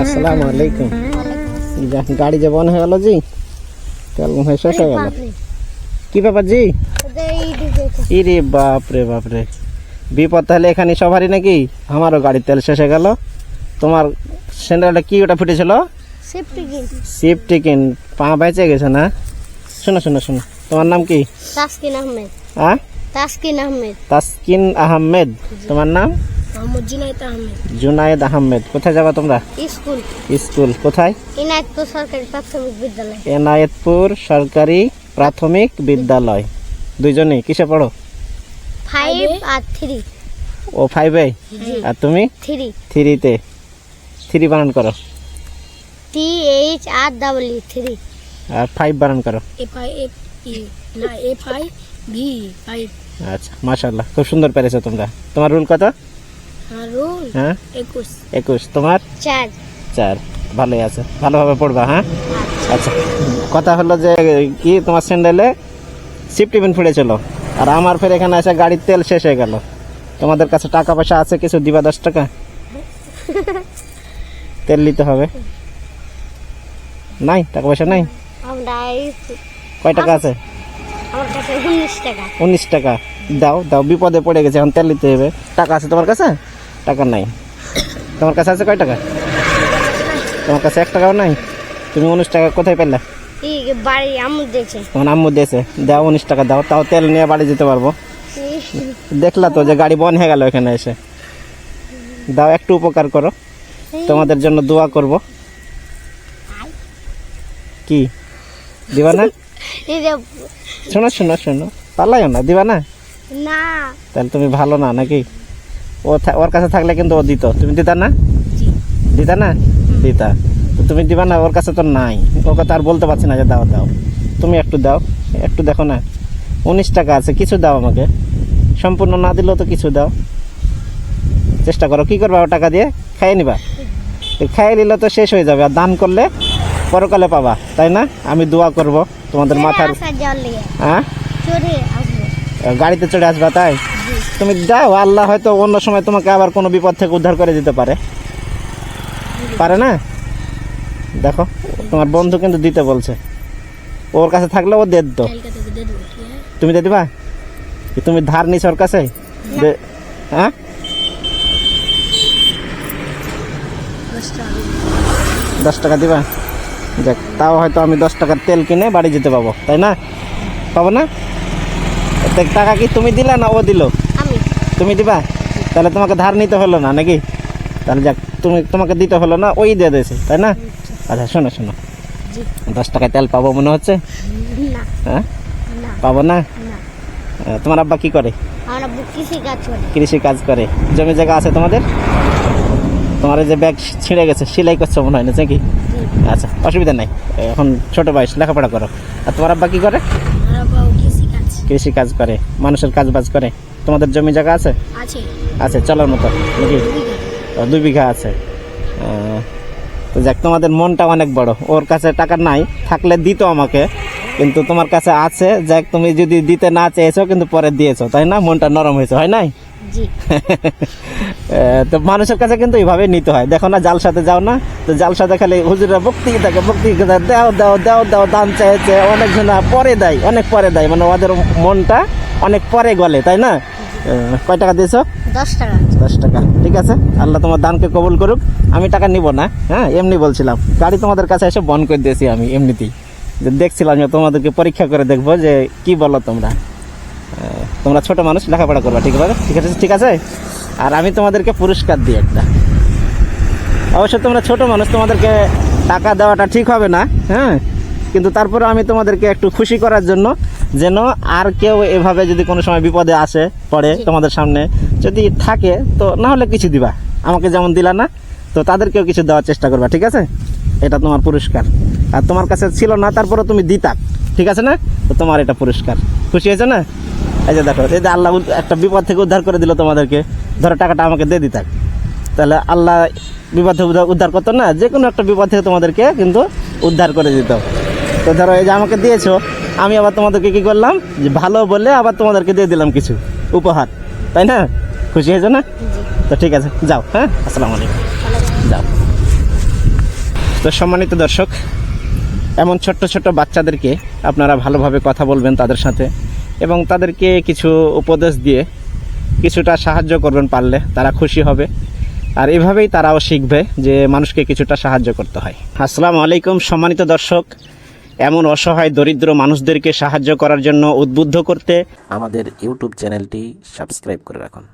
আসসালামু আলাইকুম। গাড়ি যে বন্ধ হয়ে গেল জি? তেল শেষ হয়ে গেল। কি ব্যাপার জি? ইরে বাপ রে বাপ রে বিপদ তাহলে এখানে সবারই নাকি? আমারও গাড়ির তেল শেষ হয়ে গেল। তোমার স্যান্ডেলটা কি ওটা ফুটেছিল? সেফটি কিন পা বেঁচে গেছে না? শোনো শোনো শোনো। তোমার নাম কি? তাসকিন আহমেদ। হ্যাঁ তাসকিন আহমেদ। তাসকিন আহমেদ। তোমার নাম? আহমেদ। জুনায়েদ আহমেদ। কোথায় যাবা তোমরা? স্কুল। স্কুল। কোথায়? ইনায়তপুর সরকারি প্রাথমিক বিদ্যালয়। এনায়েতপুর সরকারি প্রাথমিক বিদ্যালয়। দুইজনেই কিসে পড়ো? ফাইভ আর থ্রি ও ফাইভে আর তুমি? থ্রি থ্রিতে থ্রি বানান করো। T H R double E three আর ফাইভ বানান করো। এফ আই এফ ই না এফ আই ভি ফাইভ আচ্ছা মাশাল্লাহ খুব সুন্দর পেরেছ তোমরা। তোমার রুল কত? আর রোল? হ্যাঁ? একুশ। একুশ তোমার? চার। চার ভালোই আছে ভালোভাবে পড়বা হ্যাঁ? আচ্ছা কথা হলো যে কি তোমার স্যান্ডেলে সিফটি পিন ফুটেছিল আর আমার ফের এখানে এসে গাড়ির তেল শেষ হয়ে গেল। তোমাদের কাছে টাকা পয়সা আছে কিছু দিবা দশ টাকা? তেল নিতে হবে। নাই টাকা পয়সা নাই? কয় টাকা আছে? আমার কাছে উনিশ টাকা। উনিশ টাকা। দাও দাও বিপদে পড়ে গেছে এখন তেল নিতে হবে। টাকা আছে তোমার কাছে? টাকা নাই। তোমার কাছে আছে কয় টাকা? তোমার কাছে এক টাকাও নাই। তুমি উনিশ টাকা কোথায় পেলে? বাড়ি আমুদ দেখছে তোমার আম্মু দিয়েছে। দাও উনিশ টাকা দাও তাও তেল নিয়ে বাড়ি যেতে পারব। দেখলা তো যে গাড়ি বন্ধ হয়ে গেল এখানে এসে। দাও একটু উপকার করো। তোমাদের জন্য দোয়া করব। কি? দিবা না এই যে শোনো শোনো শোনো। পারলাইও না দিবা না। না তাহলে তুমি ভালো না নাকি? ও ওর কাছে থাকলে কিন্তু ও দিত। তুমি দিতা না? দিতা না? দিতা। তো তুমি দিবা না ওর কাছে তো নাই। ওকে তো আর বলতে পারছি না যে দাও দাও। তুমি একটু দাও একটু দেখো না। উনিশ টাকা আছে কিছু দাও আমাকে। সম্পূর্ণ না দিলেও তো কিছু দাও। চেষ্টা করো কি করবা ও টাকা দিয়ে? খাইয়ে নিবা। খাইয়ে নিলে তো শেষ হয়ে যাবে আর দান করলে পরকালে পাবা তাই না? আমি দোয়া করব তোমাদের মাথার আসা হ্যাঁ? গাড়িতে চড়ে আসবা তাই? তুমি যাও আল্লাহ হয়তো অন্য সময় তোমাকে আবার কোনো বিপদ থেকে উদ্ধার করে দিতে পারে। পারে না? দেখো তোমার বন্ধু কিন্তু দিতে বলছে। ওর কাছে থাকলে ও দিয়ে দিত তুমি দিয়ে দিবা? তুমি ধার নিছ ওর কাছে? দে- হ্যাঁ? দশ টাকা দিবা? দেখ তাও হয়তো আমি দশ টাকার তেল কিনে বাড়ি যেতে পাবো তাই না? পাবো না? টাকা কি তুমি দিলা না ও দিল? তুমি দিবা? তাহলে তোমাকে ধার নিতে হলো না নাকি? তাহলে যাক তুমি তোমাকে দিতে হলো না ওই দিয়ে দিয়েছে তাই না? আচ্ছা শোনো শোনো। দশ টাকায় তেল পাবো মনে হচ্ছে? হ্যাঁ? পাবো না? তোমার আব্বা কি করে? আমরা কৃষি কাজ করি। কৃষি কাজ করে। জমি জায়গা আছে তোমাদের? তোমার যে ব্যাগ ছিঁড়ে গেছে সেলাই করছ মনে হয় না নাকি? আচ্ছা অসুবিধা নাই। এখন ছোট বয়স লেখাপড়া করো। আর তোমার আব্বা কি করে? কৃষি কাজ। করে মানুষের কাজ বাজ করে। তোমাদের জমি জায়গা আছে? আছে। চলার মতো নাকি? দুই বিঘা। আছে। তো যাক তোমাদের মনটা অনেক বড়। ওর কাছে টাকা নাই থাকলে দিত আমাকে কিন্তু তোমার কাছে আছে। যাক তুমি যদি দিতে না চেয়েছো কিন্তু পরে দিয়েছ তাই না? মনটা নরম হয়েছে হয় নাই? তো মানুষের কাছে কিন্তু এইভাবে নিতে হয়। দেখো না জাল সাথে যাও না। তো জাল সাথে খালি হুজুরা ভক্তি থাকে ভক্তি দাও দাও দাও দাও দাম চাইছে অনেক জনা পরে দেয় অনেক পরে দেয়। মানে ওদের মনটা অনেক পরে গলে তাই না? কয় টাকা দিয়েছ? দশ টাকা। দশ টাকা ঠিক আছে? আল্লাহ তোমার দানকে কবুল করুক। আমি টাকা নিব না হ্যাঁ? এমনি বলছিলাম। গাড়ি তোমাদের কাছে এসে বন্ধ করে দিয়েছি আমি এমনিতেই। যে দেখছিলাম তোমাদেরকে পরীক্ষা করে দেখব যে কি বলো তোমরা। তোমরা ছোট মানুষ লেখাপড়া করবা ঠিক আছে? ঠিক আছে ঠিক আছে? আর আমি তোমাদেরকে পুরস্কার দিই একটা। অবশ্য তোমরা ছোট মানুষ তোমাদেরকে টাকা দেওয়াটা ঠিক হবে না হ্যাঁ? কিন্তু তারপরে আমি তোমাদেরকে একটু খুশি করার জন্য যেন আর কেউ এভাবে যদি কোনো সময় বিপদে আসে পড়ে তোমাদের সামনে যদি থাকে তো না হলে কিছু দিবা। আমাকে যেমন দিলা না তো তাদেরকেও কিছু দেওয়ার চেষ্টা করবা ঠিক আছে? এটা তোমার পুরস্কার। আর তোমার কাছে ছিল না তারপরে তুমি দিতা ঠিক আছে না? তো তোমার এটা পুরস্কার। খুশি হয়েছে না? এই যে দেখো, এই যে আল্লাহ একটা বিপদ থেকে উদ্ধার করে দিল তোমাদেরকে। ধরো, টাকাটা আমাকে দিয়ে দিতাক তাহলে আল্লাহ বিপদ থেকে উদ্ধার করতো না? যে কোনো একটা বিপদ থেকে তোমাদেরকে কিন্তু উদ্ধার করে দিত। তো ধরো, এই যে আমাকে দিয়েছ, আমি আবার তোমাদেরকে কী করলাম? যে ভালো বলে আবার তোমাদেরকে দিয়ে দিলাম কিছু উপহার। তাই না? খুশি হয়েছো না? তো ঠিক আছে, যাও হ্যাঁ? আসসালামু আলাইকুম। যাও। তো সম্মানিত দর্শক এমন ছোট্ট ছোট্ট বাচ্চাদেরকে আপনারা ভালোভাবে কথা বলবেন তাদের সাথে এবং তাদেরকে কিছু উপদেশ দিয়ে কিছুটা সাহায্য করবেন পারলে তারা খুশি হবে। আর এভাবেই তারাও শিখবে যে মানুষকে কিছুটা সাহায্য করতে হয়। আসসালামু আলাইকুম সম্মানিত দর্শক। এমন অসহায় দরিদ্র মানুষদেরকে সাহায্য করার জন্য উদ্বুদ্ধ করতে আমাদের ইউটিউব চ্যানেলটি সাবস্ক্রাইব করে রাখুন।